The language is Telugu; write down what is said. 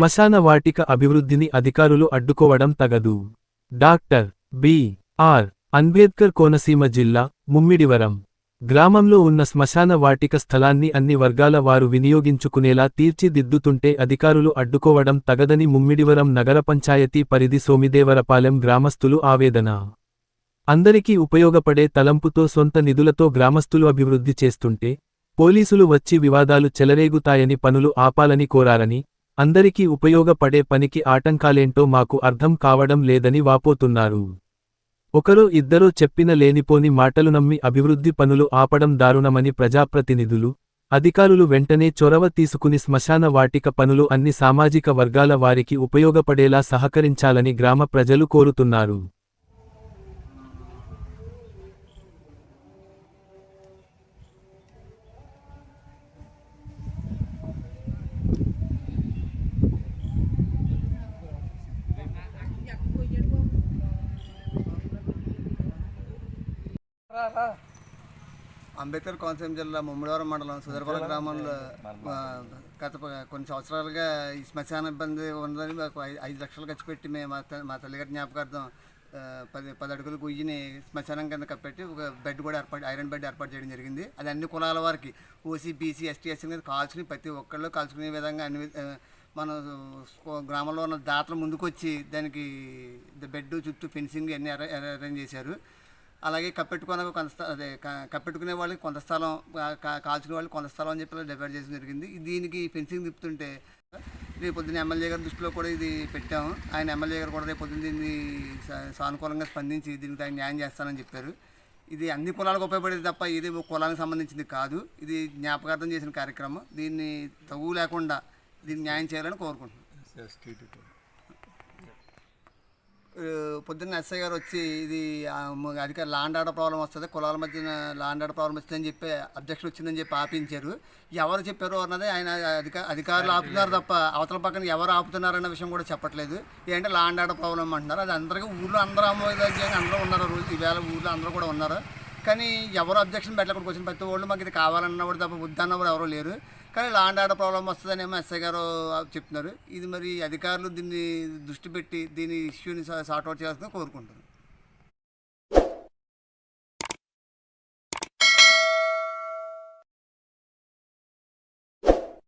శ్మశాన వాటిక అభివృద్ధిని అధికారులు అడ్డుకోవడం తగదు. Doctor B. R. Ambedkar Konaseema జిల్లా ముమ్మిడివరం గ్రామంలో ఉన్న శ్మశాన వాటిక స్థలాన్ని అన్ని వర్గాల వారు వినియోగించుకునేలా తీర్చిదిద్దుతుంటే అధికారులు అడ్డుకోవడం తగదని ముమ్మిడివరం నగర పంచాయతీ పరిధి సోమిదేవరపాలెం గ్రామస్తులు ఆవేదన. అందరికీ ఉపయోగపడే తలంపుతో సొంత నిధులతో గ్రామస్తులు అభివృద్ధి చేస్తుంటే పోలీసులు వచ్చి వివాదాలు చెలరేగుతాయని పనులు ఆపాలని కోరారని అందరికీ ఉపయోగపడే పనికి ఆటంకాలేంటో మాకు అర్థం కావడం లేదని వాపోతున్నారు. ఒకరో ఇద్దరో చెప్పిన లేనిపోని మాటలు నమ్మి అభివృద్ధి పనులు ఆపడం దారుణమని ప్రజాప్రతినిధులు అధికారులు వెంటనే చొరవ తీసుకుని శ్మశాన వాటిక పనులు అన్ని సామాజిక వర్గాల వారికి ఉపయోగపడేలా సహకరించాలని గ్రామ ప్రజలు కోరుతున్నారు. అంబేద్కర్ కోనసీమ జిల్లా ముమ్మడివరం మండలం సుదర్పల గ్రామంలో గత కొన్ని సంవత్సరాలుగా ఈ శ్మశాన ఇబ్బంది ఉందని మాకు ఐదు లక్షలు ఖర్చు పెట్టి మేము మా తల్లిగారి జ్ఞాపకార్థం పది పది అడుగులు గుయ్యిని శ్మశానం కింద కప్పెట్టి ఒక బెడ్ కూడా ఏర్పాటు ఐరన్ బెడ్ ఏర్పాటు చేయడం జరిగింది. అది అన్ని కులాల వారికి ఓసీ బీసీ ఎస్టీ ఎస్సీ మీద కాల్చుకుని ప్రతి ఒక్కళ్ళు కాల్చుకునే విధంగా అన్ని మన గ్రామంలో ఉన్న దాతలు ముందుకొచ్చి దానికి బెడ్ చుట్టూ ఫెన్సింగ్ అన్ని అరే- అరేంజ్ చేశారు. అలాగే కప్పెట్టుకునే కొంత అదే కప్పెట్టుకునే వాళ్ళకి కొంత స్థలం కాల్చుకునే వాళ్ళకి కొంత స్థలం అని చెప్పి డివైడ్ చేయడం జరిగింది. దీనికి ఫెన్సింగ్ తిప్పుతుంటే రేపు పొద్దున్న ఎమ్మెల్యే గారి దృష్టిలో కూడా ఇది పెట్టాము. ఆయన ఎమ్మెల్యే గారు కూడా రేపు పొద్దున్న దీన్ని సా- సానుకూలంగా స్పందించి దీనికి ఆయన న్యాయం చేస్తానని చెప్పారు. ఇది అన్ని కులాలకు ఉపయోగపడేది తప్ప ఇది ఒక కులానికి సంబంధించింది కాదు. ఇది జ్ఞాపకార్థం చేసిన కార్యక్రమం. దీన్ని తగు లేకుండా దీన్ని న్యాయం చేయాలని కోరుకుంటున్నాను పొద్దున్న ఎస్ఐ గారు వచ్చి ఇది అధికార లాండ్ ఆర్డర్ ప్రాబ్లం వస్తుంది కులాల మధ్యన లాండ్ ఆర్డర్ ప్రాబ్లం వస్తుందని చెప్పి అబ్జెక్షన్ వచ్చిందని చెప్పి ఆపించారు. ఎవరు చెప్పారు అన్నది ఆయన అధిక అధికారులు ఆపుతున్నారు తప్ప అవతల పక్కన ఎవరు ఆపుతున్నారన్న విషయం కూడా చెప్పట్లేదు. ఏంటంటే లాండ్ ఆర్డర్ ప్రాబ్లం అంటున్నారు. అది అందరికీ ఊళ్ళో అందరూ అమోదయోగ్యంగా అందరూ ఉన్నారు. రోజు ఈవేళ ఊళ్ళో అందరూ కూడా ఉన్నారు. కానీ ఎవరు అబ్జెక్షన్ పెట్టలేకుండా వచ్చిన ప్రతి వాళ్ళు మాకు ఇది కావాలన్నవాడు తప్ప వద్దన్నప్పుడు ఎవరూ లేరు. కానీ లాండ్ ఆర్డర్ ప్రాబ్లం వస్తుందని ఏమో ఎస్ఐ గారు చెప్తున్నారు. ఇది మరి అధికారులు దీన్ని దృష్టి పెట్టి దీని ఇష్యూని సార్ట్అవుట్ అవుట్ కోరుకుంటున్నారు.